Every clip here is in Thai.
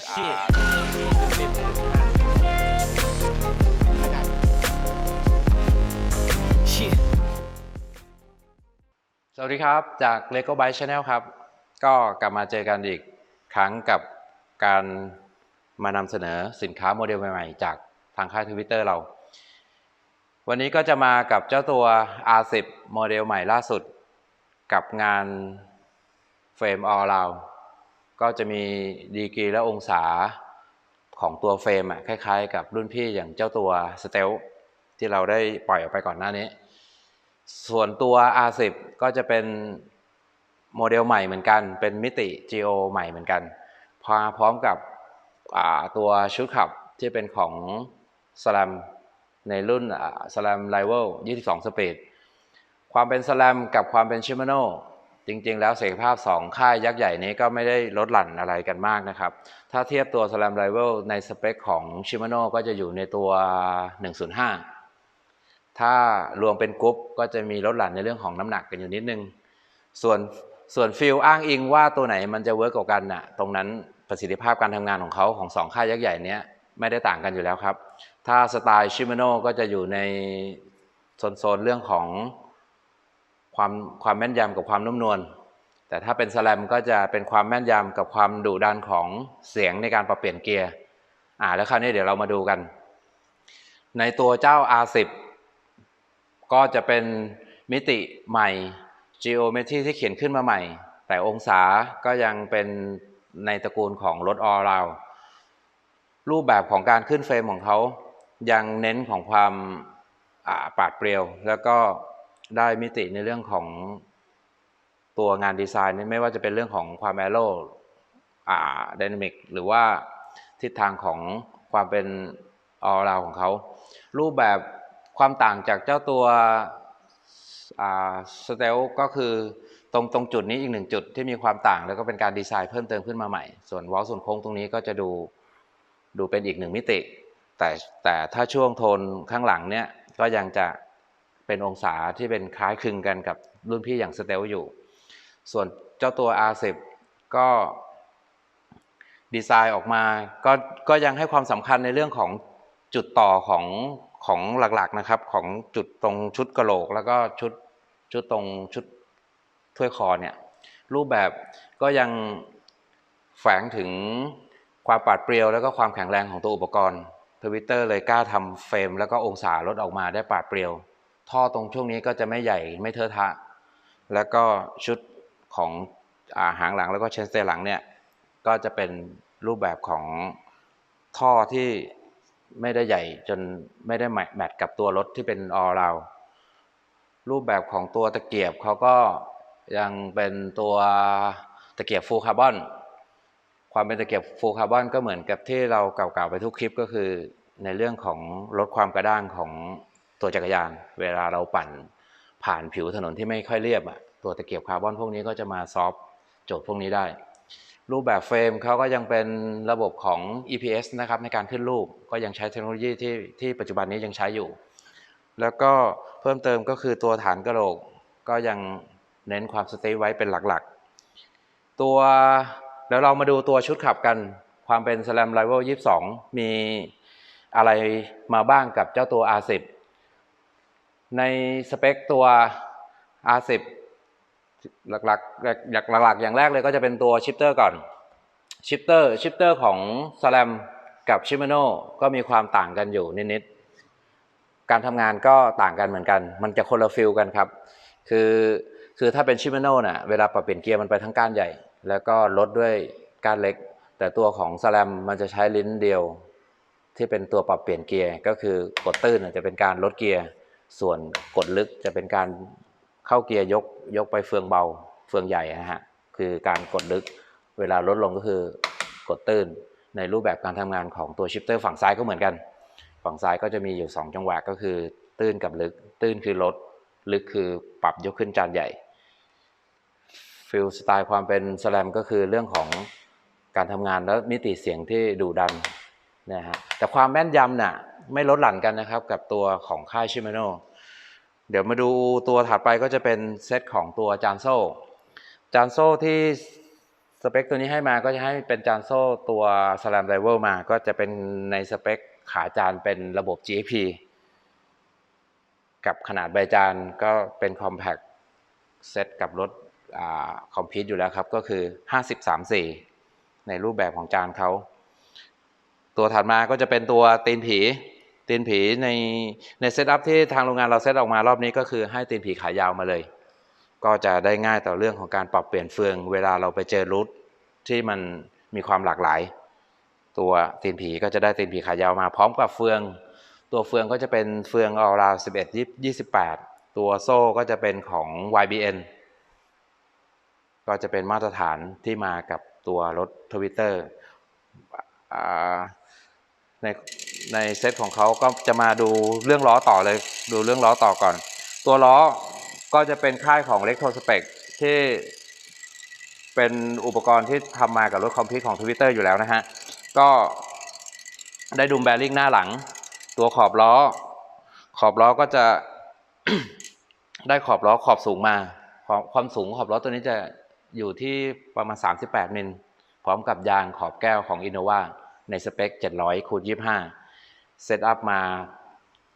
shit. สวัสดีครับจาก Lego Byte Channel ครับ ก็กลับมาเจอกันอีกครั้งกับการมานำเสนอสินค้าโมเดลใหม่ๆ จากทางค่ายทวิตเตอร์เรา วันนี้ก็จะมากับเจ้าตัว R10 โมเดลใหม่ล่าสุด กับงานเฟรม all round ก็จะมีดีกรีและองศาของตัวเฟรมอะคล้าย ๆ กับรุ่นพี่อย่างเจ้าตัว Stealth ที่เราได้ปล่อยออกไปก่อนหน้านี้ ส่วนตัว R10 ก็จะเป็นโมเดลใหม่เหมือนกัน เป็นมิติ G.O. ใหม่เหมือนกันพาพร้อมกับตัวชุดขับที่เป็นของ Slam ในรุ่นอ่า Slam Rival 22 Speed ความเป็น Slam กับความเป็น Shimano จริงๆ แล้วศักยภาพ 2 ค่ายยักษ์ใหญ่นี้ก็ไม่ได้ลดหลั่นอะไรกันมากนะครับ ถ้าเทียบตัว Slam Rival ในสเปคของ Shimano ก็จะอยู่ในตัว 105 ถ้ารวมเป็นกรุ๊ปก็จะมีลดหลั่นในเรื่องของน้ำหนักกันอยู่นิดนึง ส่วนส่วนฟิลอ้างอิงว่าตัวไหนมันจะเวิร์กกว่ากันน่ะ ตรงนั้นประสิทธิภาพการทำงานของเขาของสองค่ายยักษ์ใหญ่เนี้ยไม่ได้ต่างกันอยู่แล้วครับ ถ้าสไตล์ชิม a โนก็จะอยู่ในโซนๆเรื่องของ ความความแม่นยำกับความนุ่มนวลแต่ถ้าเป็นสแลมก็จะเป็นความแม่นยำกับความดุดันของเสียงในการปรับเปลี่ยนเกียร์อ่าแล้วคราวนี้เดี๋ยวเรามาดูกัน ในตัวเจ้า R10 ก็จะเป็นมิติใหม่ geometry ที่เขียนขึ้นมาใหม่ แต่องศาก็ยังเป็นในตระกูลของรถ all round รูปแบบของการขึ้นเฟรมของเขายังเน้นของความปาดเปรียว แล้วก็ ได้มิติในเรื่องของตัวงานดีไซน์นี่ไม่ว่าจะเป็นเรื่องของความแอโร่อ่าดินามิกหรือว่าทิศทางของความเป็น all round ของเขา รูปแบบความต่างจากเจ้าตัวสเตลก็คือตรงตรงจุดนี้อีกหนึ่งจุดที่มีความต่างแล้วก็เป็นการดีไซน์เพิ่มเติมขึ้นมาใหม่ ส่วนวอลส่วนโค้งตรงนี้ก็จะดูดูเป็นอีกหนึ่งมิติ แต่แต่ถ้าช่วงโทนข้างหลังเนี่ยก็ยังจะ เป็นองศาที่เป็นคล้ายคลึงกันกับรุ่นพี่อย่างสเตลอยู่ ส่วนเจ้าตัว R10 ก็ดีไซน์ออกมาก็ก็ยังให้ความสำคัญในเรื่องของจุดต่อของของหลักๆนะครับ ของจุดตรงชุดกระโหลก แล้วก็ชุดชุดตรงชุดถ้วยคอเนี่ยรูปแบบก็ยังแฝงถึงความปาดเปรียว แล้วก็ความแข็งแรงของตัวอุปกรณ์ทวิตเตอร์เลยกล้าทำเฟรม แล้วก็องศาลดออกมาได้ปาดเปรียว ท่อตรงช่วงนี้ก็จะไม่ใหญ่ไม่เทอะทะ แล้วก็ชุดของอาหางหลังแล้วก็เชนสเตย์หลังเนี่ยก็จะเป็นรูปแบบของท่อที่ไม่ได้ใหญ่จนไม่ได้แมทกับตัวรถที่เป็นออรา รูปแบบของตัวตะเกียบเขาก็ยังเป็นตัวตะเกียบฟูคาร์บอนความเป็นตะเกียบฟูคาร์บอนก็เหมือนกับที่เราเก่าๆไปทุกคลิปก็คือ ในเรื่องของลดความกระด้างของ ตัวจักรยาน เวลาเราปั่นผ่านผิวถนนที่ไม่ค่อยเรียบอะตัวตะเกียบคาร์บอนพวกนี้ก็จะมาซอฟโจทย์พวกนี้ได้ รูปแบบเฟรมเขาก็ยังเป็นระบบของ EPS นะครับในการขึ้นรูปก็ยังใช้เทคโนโลยีที่ที่ปัจจุบันนี้ยังใช้อยู่ แล้วก็เพิ่มเติมก็คือตัวฐานกระโหลกก็ยังเน้นความสเตย์ไว้เป็นหลักๆ ตัวแล้วเรามาดูตัวชุดขับกันความเป็น Slam Rival 22 มีอะไรมาบ้างกับเจ้าตัว R10 ในสเปคตัว R10 หลักๆหลักหลักๆ อย่างแรกเลยก็จะเป็นตัวชิปเตอร์ก่อนชิปเตอร์ชิปเตอร์ของ Slam กับ Shimano ก็มีความต่างกันอยู่นิดๆ การทำงานก็ต่างกันเหมือนกัน มันจะคนละฟิลกันครับ คือคือถ้าเป็น Shimano น่ะเวลาปรับเปลี่ยนเกียร์มันไปทั้งก้านใหญ่ แล้วก็ลดด้วยก้านเล็ก แต่ตัวของ Slam มันจะใช้ลิ้นเดียว ที่เป็นตัวปรับเปลี่ยนเกียร์ก็คือกดตื้นจะเป็นการลดเกียร์ ส่วนกดลึกจะเป็นการเข้าเกียร์ยกยกไปเฟืองเบาเฟืองใหญ่นะฮะคือการกดลึกเวลาลดลงก็คือกดตื้นในรูปแบบการทำงานของตัวชิปเตอร์ฝั่งซ้ายก็เหมือนกัน ฝั่งซ้ายก็จะมีอยู่ 2 จังหวะก็คือ ตื้นกับลึก ตื้นคือลด ลึกคือปรับยกขึ้นจานใหญ่ฟิลสไตล์ความเป็นสแลมก็คือเรื่องของการทำงานและมิติเสียงที่ดุดันนะฮะแต่ความแม่นยำน่ะ ไม่ลดหลั่นกันนะครับ กับตัวของค่ายชิมาโนเดี๋ยวมาดูตัวถัดไปก็จะเป็นเซตของตัวจานโซ่จานโซ่ที่สเปคตัวนี้ให้มาก็จะให้เป็นจานโซ่ตัว Slam Driver มาก็จะเป็นในสเปคขาจานเป็นระบบ GFP กับขนาดใบจานก็เป็น Compact เซตกับรถคอมพิวต์อยู่แล้วครับ ก็คือ 53.4 ในรูปแบบของจานเขา ตัวถัดมาก็จะเป็นตัวตีนผี ตีนผีในในเซตอัพที่ทางโรงงานเราเซตออกมารอบนี้ก็คือให้ตีนผีขายาวมาเลย ก็จะได้ง่ายต่อเรื่องของการปรับเปลี่ยนเฟือง เวลาเราไปเจอรูทที่มันมีความหลากหลาย ตัวตีนผีก็จะได้ตีนผีขายาวมาพร้อมกับเฟือง ตัวเฟืองก็จะเป็นเฟืองออราว11 28 ตัวโซ่ก็จะเป็นของ YBN ก็จะเป็นมาตรฐานที่มากับตัวรถทวิตเตอร์ ในในเซตของเขาก็จะมาดูเรื่องล้อต่อเลยดูเรื่องล้อต่อก่อน ตัวล้อก็จะเป็นค่ายของ e l e c t r o Spec ที่เป็นอุปกรณ์ที่ทำมากับรถคอมพิวต์ของ Twitter อยู่แล้วนะฮะ ก็ได้ดุมแบริ่งหน้าหลัง ตัวขอบล้อ ขอบล้อก็จะได้ขอบล้อขอบสูงมา ความสูงขอบล้อตัวนี้จะอยู่ที่ประมาณ 38 มิล พร้อมกับยางขอบแก้วของ Innova ในสเปค 700คูณ25 เซตอัพมา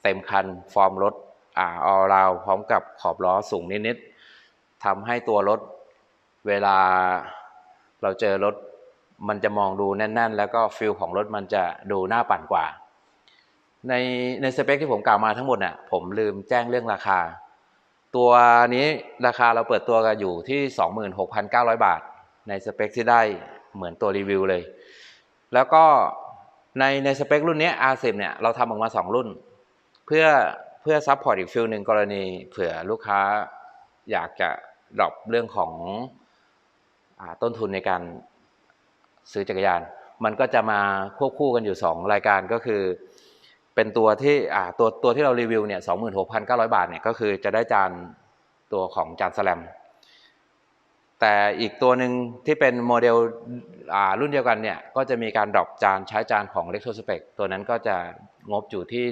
เต็มคัน ฟอร์มรถอ่าออราวพร้อมกับขอบล้อสูงนิดๆทำให้ตัวรถเวลาเราเจอรถมันจะมองดูแน่น ๆ แล้วก็ฟิลของรถมันจะดูน่าปั่นกว่า ในในสเปคที่ผมกล่าวมาทั้งหมดน่ะผมลืมแจ้งเรื่องราคา ตัวนี้ราคาเราเปิดตัวกันอยู่ที่ 26,900 บาท ในสเปคที่ได้เหมือนตัวรีวิวเลย แล้วก็ในในสเปครุ่นนี้ R10 เนี่ยเราทำออกมา 2 รุ่น เพื่อเพื่อซับพอร์ตอีกฟิลหนึ่งกรณีเผื่อลูกค้าอยากจะดรอปเรื่องของอต้นทุนในการซื้อจักรยาน มันก็จะมาควบคู่กันอยู่ 2 รายการก็คือ เป็นตัวที่ตัวตัวที่เรารีวิวเนี่ย26,900บาทเนี่ยก็คือจะได้จานตัวของจานสแลม แต่อีกตัวหนึ่งที่เป็นโมเดลรุ่นเดียวกันเนี่ยก็จะมีการดรอปจานใช้จานของ e l e c t r o Spec ตัวนั้นก็จะงบอยู่ที่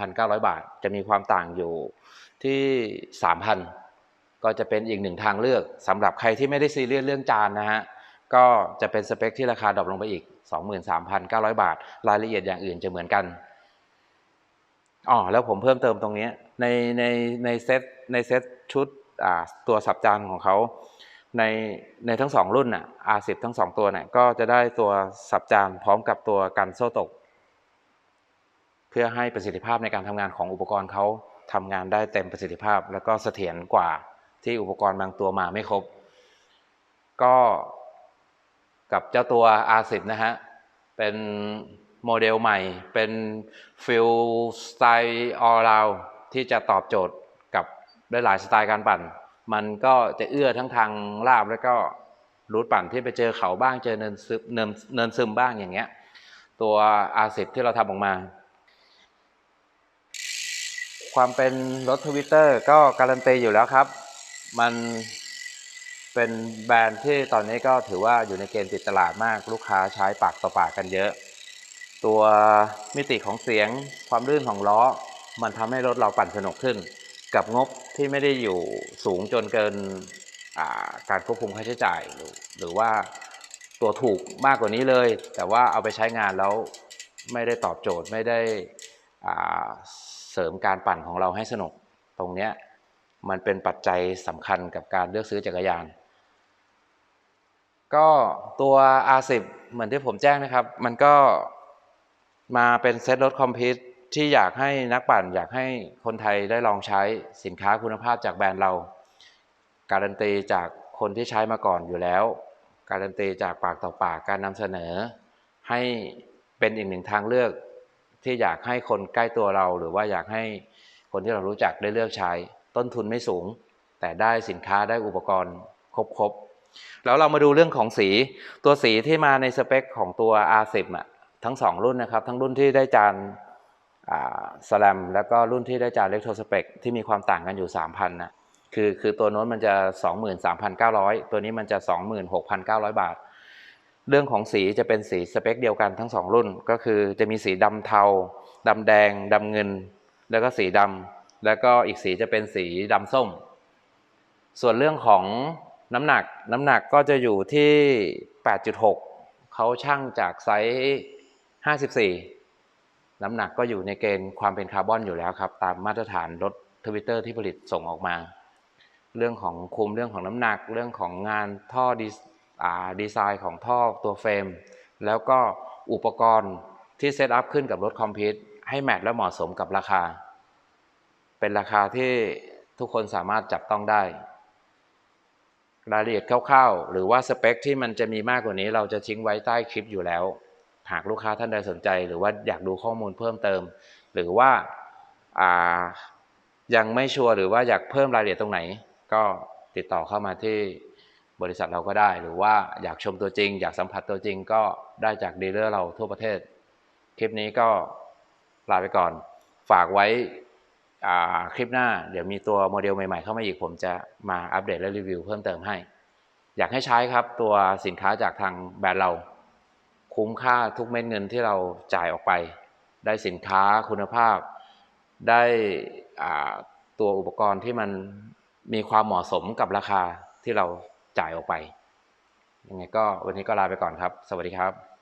23,900 บาท จะมีความต่างอยู่ที่ 3,000 ก็จะเป็นอีกหนึ่งทางเลือกสำหรับใครที่ไม่ได้ซีเรียสเรื่องจานนะฮะก็จะเป็นสเปคที่ราคาดรอปลงไปอีก 23,900 บาท รายละเอียดอย่างอื่นจะเหมือนกันอ๋อแล้วผมเพิ่มเติมตรงนี้ในในในเซตในเซตชุดตัวสับจานของเขา ในในทั้งสองรุ่นน่ะ R10 ทั้งสองตัวเนี่ยก็จะได้ตัวสับจานพร้อมกับตัวกันโซ่ตก เพื่อให้ประสิทธิภาพในการทำงานของอุปกรณ์เขาทำงานได้เต็มประสิทธิภาพ แล้วก็เสถียรกว่าที่อุปกรณ์บางตัวมาไม่ครบ ก็กับเจ้าตัว R10 นะฮะ เป็นโมเดลใหม่ เป็นฟิลสไตล์ออลราวที่จะตอบโจทย์กับได้หลายสไตล์การปั่น มันก็จะเอื้อทั้งทางลาบแล้วก็รูทปั่นที่ไปเจอเขาบ้างเจอเนินซึมเนินเนินซึมบ้างอย่างเงี้ย ตัว R10 ที่เราทำออกมา ความเป็นรถทวิตเตอร์ก็การันตีอยู่แล้วครับ มันเป็นแบรนด์ที่ตอนนี้ก็ถือว่าอยู่ในเกณฑ์ติดตลาดมากลูกค้าใช้ปากต่อปากกันเยอะ ตัวมิติของเสียงความลื่นของล้อ มันทำให้รถเราปั่นสนุกขึ้น กับงบที่ไม่ได้อยู่สูงจนเกินการควบคุมค่าใช้จ่ายหรือหรือว่าตัวถูกมากกว่านี้เลย แต่ว่าเอาไปใช้งานแล้วไม่ได้ตอบโจทย์ไม่ได้เสริมการปั่นของเราให้สนุก ตรงนี้มันเป็นปัจจัยสำคัญกับการเลือกซื้อจักรยาน ก็ตัว R10 เหมือนที่ผมแจ้งนะครับ มันก็มาเป็นเซ็ตรถคอมพิวต์ ที่อยากให้นักปั่นอยากให้คนไทยได้ลองใช้สินค้าคุณภาพจากแบรนด์เรา การันตีจากคนที่ใช้มาก่อนอยู่แล้ว การันตีจากปากต่อปากการนำเสนอ ให้เป็นอีกหนึ่งทางเลือก ที่อยากให้คนใกล้ตัวเรา หรือว่าอยากให้คนที่เรารู้จักได้เลือกใช้ ต้นทุนไม่สูง แต่ได้สินค้าได้อุปกรณ์ครบๆแล้วเรามาดูเรื่องของสีตัวสีที่มาในสเปคของตัว R10 อะทั้ง 2 รุ่นนะครับ ทั้งรุ่นที่ได้จาน สแลมแล้วก็รุ่นที่ได้จานเล็กโทสเปกที่มีความต่างกันอยู่ 3,000นะคือคือตัวโน้นมันจะ 23,900 ตัวนี้มันจะ 26,900 บาท เรื่องของสีจะเป็นสีสเปคเดียวกันทั้ง 2 รุ่น ก็คือจะมีสีดำเทาดำแดงดำเงิน แล้วก็สีดำแล้วก็อีกสีจะเป็นสีดำส้ม ส่วนเรื่องของน้ำหนักน้ำหนักก็จะอยู่ที่ 8.6เขาช่างจากไซส์ 54 น้ำหนักก็อยู่ในเกณฑ์ความเป็นคาร์บอนอยู่แล้วครับ ตามมาตรฐานรถทวิตเตอร์ที่ผลิตส่งออกมา เรื่องของคุมเรื่องของน้ำหนัก เรื่องของงานท่อดีอดีไซน์ของท่อตัวเฟรม แล้วก็อุปกรณ์ที่เซตอัพขึ้นกับรถคอมพิวต์ให้แมทและเหมาะสมกับราคา เป็นราคาที่ทุกคนสามารถจับต้องได้ รายละเอียดคร่าวๆ หรือว่าสเปคที่มันจะมีมากกว่านี้เราจะทิ้งไว้ใต้คลิปอยู่แล้ว หากลูกค้าท่านใดสนใจ หรือว่าอยากดูข้อมูลเพิ่มเติม หรือว่าายังไม่ชัวร์หรือว่าอยากเพิ่มรายละเอียดตรงไหน ก็ติดต่อเข้ามาที่บริษัทเราก็ได้ หรือว่าอยากชมตัวจริง อยากสัมผัสตัวจริง ก็ได้จากดีลเลอร์เราทั่วประเทศ คลิปนี้ก็ลาไปก่อน ฝากไว้คลิปหน้า เดี๋ยวมีตัวโมเดลใหม่ๆเข้ามาอีกผมจะมาอัปเดตและรีวิวเพิ่มเติมให้ อยากให้ใช้ครับตัวสินค้าจากทางแบรนด์เรา คุ้มค่าทุกเม็ดเงินที่เราจ่ายออกไป ได้สินค้าคุณภาพ ได้ตัวอุปกรณ์ที่มันมีความเหมาะสมกับราคาที่เราจ่ายออกไปยังไงก็วันนี้ก็ลาไปก่อนครับ สวัสดีครับ